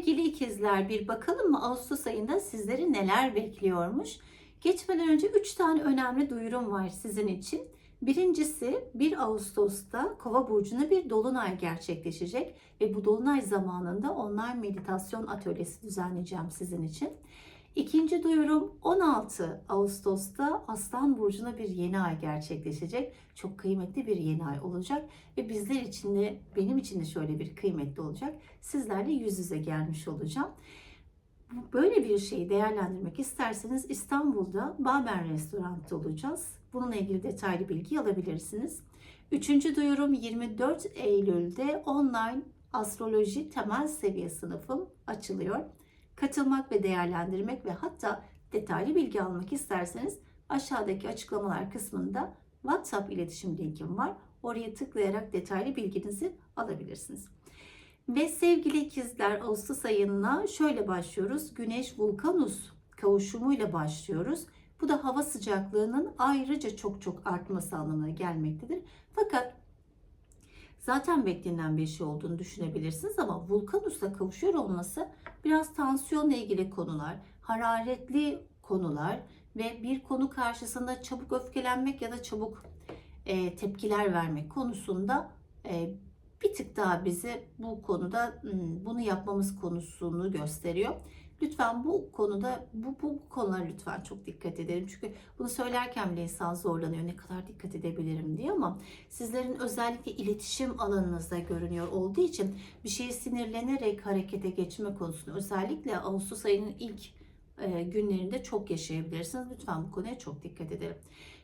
Sevgili ikizler bir bakalım mı Ağustos ayında sizleri neler bekliyormuş? Geçmeden önce 3 tane önemli duyurum var sizin için. Birincisi 1 Ağustos'ta Kova burcunda bir dolunay gerçekleşecek ve bu dolunay zamanında online meditasyon atölyesi düzenleyeceğim sizin için. İkinci duyurum 16 Ağustos'ta Aslan burcuna bir yeni ay gerçekleşecek. Çok kıymetli bir yeni ay olacak ve bizler için de benim için de şöyle bir kıymetli olacak. Sizlerle yüz yüze gelmiş olacağım. Böyle bir şeyi değerlendirmek isterseniz İstanbul'da Babel Restoran'ta olacağız. Bununla ilgili detaylı bilgi alabilirsiniz. Üçüncü duyurum 24 Eylül'de online astroloji temel seviye sınıfım açılıyor. Katılmak ve değerlendirmek ve hatta detaylı bilgi almak isterseniz aşağıdaki açıklamalar kısmında WhatsApp iletişim linkim var. Oraya tıklayarak detaylı bilginizi alabilirsiniz. Ve sevgili ikizler Ağustos ayına şöyle başlıyoruz. Güneş Vulkanus kavuşumuyla başlıyoruz. Bu da hava sıcaklığının ayrıca çok çok artması anlamına gelmektedir. Fakat zaten beklenen bir şey olduğunu düşünebilirsiniz ama Vulkanus'la kavuşuyor olması biraz tansiyonla ilgili konular, hararetli konular ve bir konu karşısında çabuk öfkelenmek ya da çabuk e, tepkiler vermek konusunda e, bir tık daha bizi bu konuda hmm, bunu yapmamız konusunu gösteriyor. Lütfen bu konuda bu, bu konulara lütfen çok dikkat edelim. Çünkü bunu söylerken bile insan zorlanıyor. Ne kadar dikkat edebilirim diye ama sizlerin özellikle iletişim alanınızda görünüyor olduğu için bir şeye sinirlenerek harekete geçme konusunda özellikle Ağustos ayının ilk e, günlerinde çok yaşayabilirsiniz. Lütfen bu konuya çok dikkat edelim.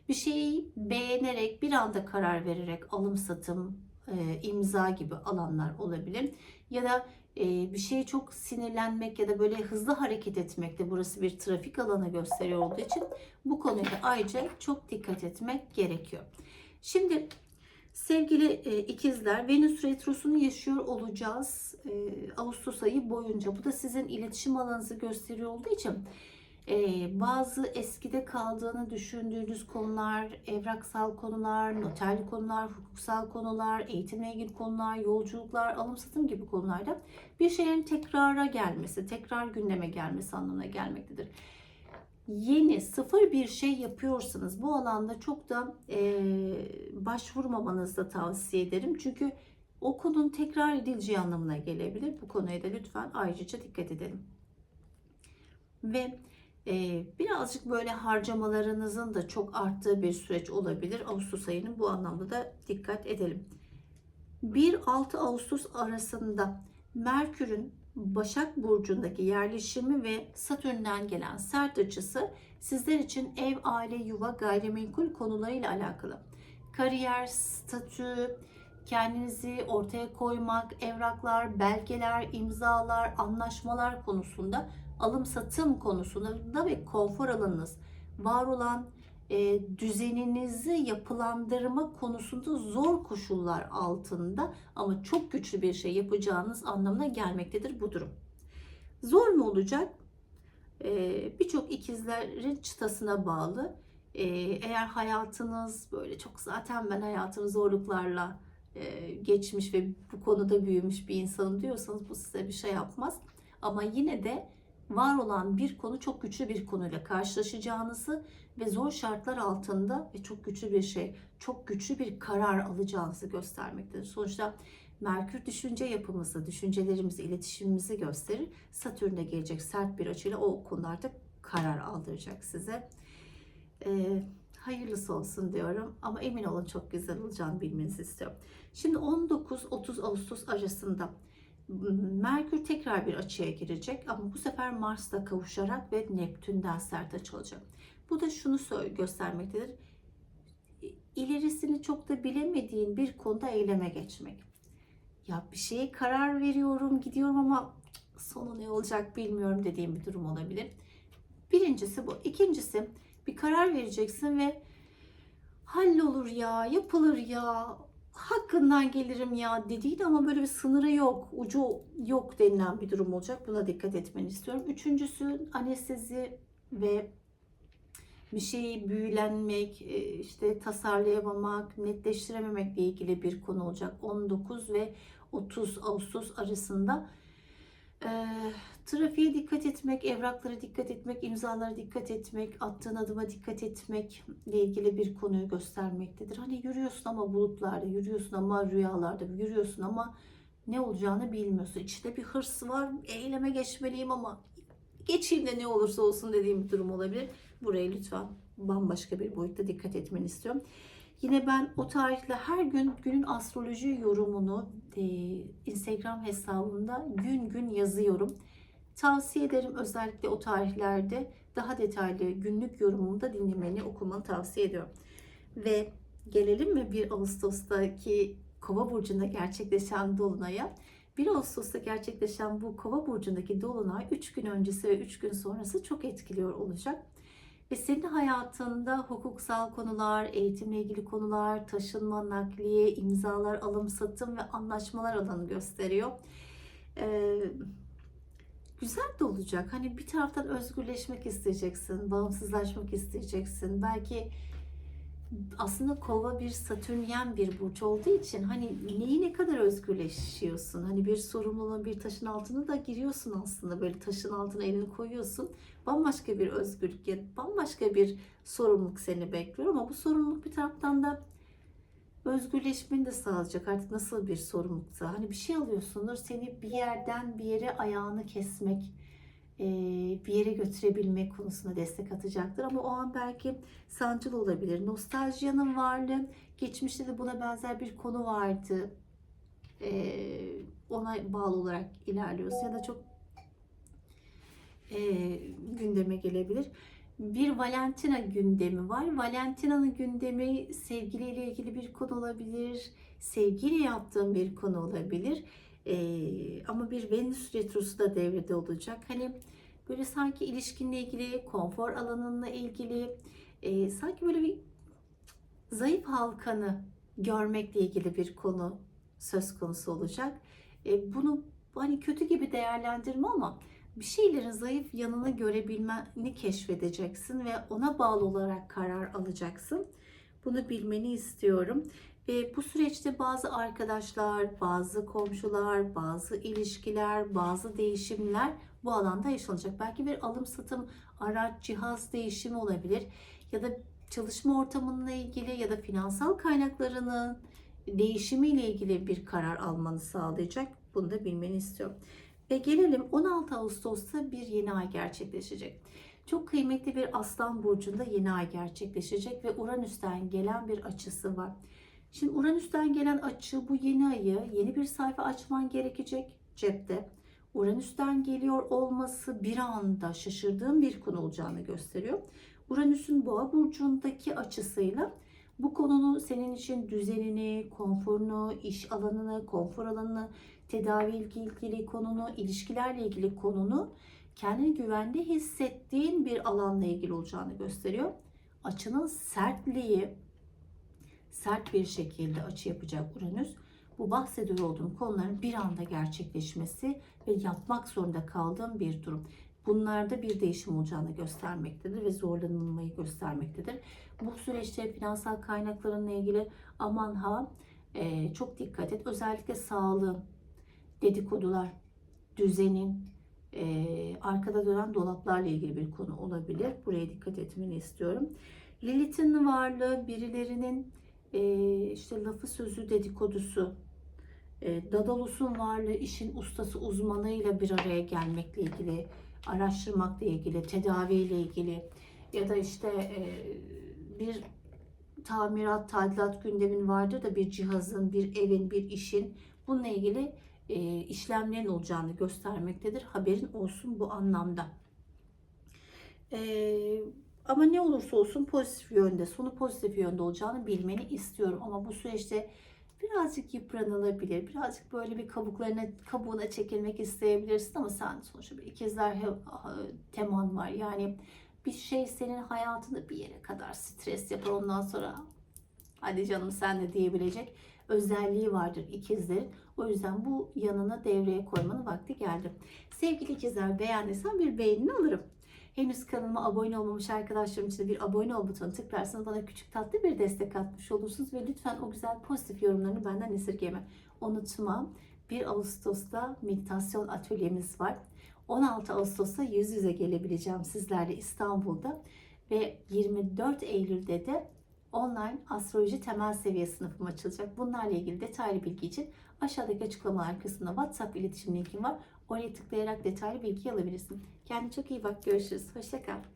Bir şeyi beğenerek bir anda karar vererek alım satım, e, imza gibi alanlar olabilir. Ya da bir şeye çok sinirlenmek ya da böyle hızlı hareket etmek de burası bir trafik alanı gösteriyor olduğu için bu konuya ayrıca çok dikkat etmek gerekiyor. Şimdi sevgili ikizler Venüs retrosunu yaşıyor olacağız Ağustos ayı boyunca. Bu da sizin iletişim alanınızı gösteriyor olduğu için ee, bazı eskide kaldığını düşündüğünüz konular, evraksal konular, noterli konular, hukuksal konular, eğitimle ilgili konular, yolculuklar, alım satım gibi konularda bir şeylerin tekrara gelmesi, tekrar gündeme gelmesi anlamına gelmektedir. Yeni, sıfır bir şey yapıyorsanız bu alanda çok da e, başvurmamanızı da tavsiye ederim. Çünkü o konunun tekrar edileceği anlamına gelebilir. Bu konuya da lütfen ayrıca dikkat edelim. Ve birazcık böyle harcamalarınızın da çok arttığı bir süreç olabilir. Ağustos ayının bu anlamda da dikkat edelim. 1-6 Ağustos arasında Merkür'ün Başak Burcu'ndaki yerleşimi ve Satürn'den gelen sert açısı sizler için ev, aile, yuva, gayrimenkul konularıyla alakalı. Kariyer, statü, kendinizi ortaya koymak, evraklar, belgeler, imzalar, anlaşmalar konusunda alım satım konusunda ve konfor alanınız var olan e, düzeninizi yapılandırma konusunda zor koşullar altında ama çok güçlü bir şey yapacağınız anlamına gelmektedir bu durum. Zor mu olacak? E, Birçok ikizlerin çıtasına bağlı. E, eğer hayatınız böyle çok zaten ben hayatımı zorluklarla e, geçmiş ve bu konuda büyümüş bir insanım diyorsanız bu size bir şey yapmaz. Ama yine de var olan bir konu çok güçlü bir konuyla karşılaşacağınızı ve zor şartlar altında ve çok güçlü bir şey, çok güçlü bir karar alacağınızı göstermektedir. Sonuçta Merkür düşünce yapımızı, düşüncelerimizi, iletişimimizi gösterir. Satürn'de gelecek sert bir açıyla o konularda karar aldıracak size. Ee, hayırlısı olsun diyorum ama emin olun çok güzel olacağını bilmenizi istiyorum. Şimdi 19-30 Ağustos arasında Merkür tekrar bir açıya girecek ama bu sefer Mars'la kavuşarak ve Neptün'den sert açılacak. Bu da şunu göstermektedir. İlerisini çok da bilemediğin bir konuda eyleme geçmek. Ya bir şeye karar veriyorum, gidiyorum ama sonu ne olacak bilmiyorum dediğim bir durum olabilir. Birincisi bu. İkincisi bir karar vereceksin ve hallolur ya, yapılır ya, hakkından gelirim ya dediğin ama böyle bir sınırı yok, ucu yok denilen bir durum olacak. Buna dikkat etmeni istiyorum. Üçüncüsü anestezi ve bir şeyi büyülenmek, e, işte tasarlayamamak, netleştirememekle ilgili bir konu olacak. 19 ve 30 Ağustos arasında Ee, trafiğe dikkat etmek, evraklara dikkat etmek, imzalara dikkat etmek, attığın adıma dikkat etmekle ilgili bir konuyu göstermektedir. Hani yürüyorsun ama bulutlarda, yürüyorsun ama rüyalarda, yürüyorsun ama ne olacağını bilmiyorsun. İçinde bir hırs var, eyleme geçmeliyim ama geçeyim de ne olursa olsun dediğim bir durum olabilir. Buraya lütfen bambaşka bir boyutta dikkat etmeni istiyorum. Yine ben o tarihle her gün günün astroloji yorumunu e, Instagram hesabımda gün gün yazıyorum. Tavsiye ederim özellikle o tarihlerde daha detaylı günlük yorumumu da dinlemeni, okumanı tavsiye ediyorum. Ve gelelim mi 1 Ağustos'taki Kova burcunda gerçekleşen dolunaya? 1 Ağustos'ta gerçekleşen bu Kova burcundaki dolunay 3 gün öncesi ve 3 gün sonrası çok etkiliyor olacak. Ve senin hayatında hukuksal konular, eğitimle ilgili konular, taşınma, nakliye, imzalar, alım, satım ve anlaşmalar alanı gösteriyor. Ee, güzel de olacak. Hani bir taraftan özgürleşmek isteyeceksin, bağımsızlaşmak isteyeceksin. Belki aslında kova bir satürnyen bir burç olduğu için hani neyi ne kadar özgürleşiyorsun? Hani bir sorumluluğun bir taşın altına da giriyorsun aslında. Böyle taşın altına elini koyuyorsun. Bambaşka bir özgürlük, bambaşka bir sorumluluk seni bekliyor ama bu sorumluluk bir taraftan da özgürleşmeni de sağlayacak. Artık nasıl bir sorumluluksa. Hani bir şey alıyorsundur seni bir yerden bir yere ayağını kesmek, bir yere götürebilmek konusunda destek atacaktır. Ama o an belki sancılı olabilir. Nostaljiyanın varlığı, geçmişte de buna benzer bir konu vardı. Ona bağlı olarak ilerliyorsun ya da çok gündeme gelebilir. Bir Valentina gündemi var. Valentina'nın gündemi sevgiliyle ilgili bir konu olabilir. Sevgiyle yaptığın bir konu olabilir. Ee, ama bir Venüs retrosu da devrede olacak. Hani böyle sanki ilişkinle ilgili, konfor alanınla ilgili, e, sanki böyle bir zayıf halkanı görmekle ilgili bir konu söz konusu olacak. E, bunu hani kötü gibi değerlendirme ama bir şeylerin zayıf yanını görebilmeni keşfedeceksin ve ona bağlı olarak karar alacaksın. Bunu bilmeni istiyorum. Ve bu süreçte bazı arkadaşlar, bazı komşular, bazı ilişkiler, bazı değişimler bu alanda yaşanacak. Belki bir alım satım, araç, cihaz değişimi olabilir. Ya da çalışma ortamınla ilgili ya da finansal kaynaklarının değişimiyle ilgili bir karar almanı sağlayacak. Bunu da bilmeni istiyorum. Ve gelelim 16 Ağustos'ta bir yeni ay gerçekleşecek. Çok kıymetli bir Aslan burcunda yeni ay gerçekleşecek ve Uranüs'ten gelen bir açısı var. Şimdi Uranüs'ten gelen açı bu yeni ayı yeni bir sayfa açman gerekecek cepte. Uranüs'ten geliyor olması bir anda şaşırdığım bir konu olacağını gösteriyor. Uranüs'ün boğa burcundaki açısıyla bu konunun senin için düzenini, konforunu, iş alanını, konfor alanını, tedavi ilgili konunu, ilişkilerle ilgili konunu kendini güvende hissettiğin bir alanla ilgili olacağını gösteriyor. Açının sertliği, sert bir şekilde açı yapacak Uranüs. Bu bahsediyor olduğum konuların bir anda gerçekleşmesi ve yapmak zorunda kaldığım bir durum. Bunlarda bir değişim olacağını göstermektedir ve zorlanılmayı göstermektedir. Bu süreçte finansal kaynaklarınla ilgili aman ha e, çok dikkat et. Özellikle sağlığın, dedikodular, düzenin, e, arkada dönen dolaplarla ilgili bir konu olabilir. Buraya dikkat etmeni istiyorum. Lilith'in varlığı birilerinin e, işte lafı sözü dedikodusu, e, Dadalus'un varlığı işin ustası uzmanıyla bir araya gelmekle ilgili, araştırmakla ilgili, tedaviyle ilgili ya da işte e, bir tamirat, tadilat gündemin vardır da bir cihazın, bir evin, bir işin bununla ilgili e, işlemlerin olacağını göstermektedir. Haberin olsun bu anlamda. E, ama ne olursa olsun pozitif yönde, sonu pozitif yönde olacağını bilmeni istiyorum. Ama bu süreçte birazcık yıpranılabilir. Birazcık böyle bir kabuklarına, kabuğuna çekilmek isteyebilirsin ama sen sonuçta bir ikizler teman var. Yani bir şey senin hayatında bir yere kadar stres yapar. Ondan sonra hadi canım sen de diyebilecek özelliği vardır ikizlerin. O yüzden bu yanına devreye koymanın vakti geldi. Sevgili ikizler beğendiysen bir beğenini alırım. Henüz kanalıma abone olmamış arkadaşlarım için bir abone ol butonu tıklarsanız bana küçük tatlı bir destek atmış olursunuz. Ve lütfen o güzel pozitif yorumlarını benden esirgeme. Unutma 1 Ağustos'ta meditasyon atölyemiz var. 16 Ağustos'ta yüz yüze gelebileceğim sizlerle İstanbul'da ve 24 Eylül'de de online astroloji temel seviye sınıfım açılacak. Bunlarla ilgili detaylı bilgi için aşağıdaki açıklamalar kısmında WhatsApp iletişim linkim var. Oraya tıklayarak detaylı bilgi alabilirsin. Kendine çok iyi bak. Görüşürüz. Hoşça kal.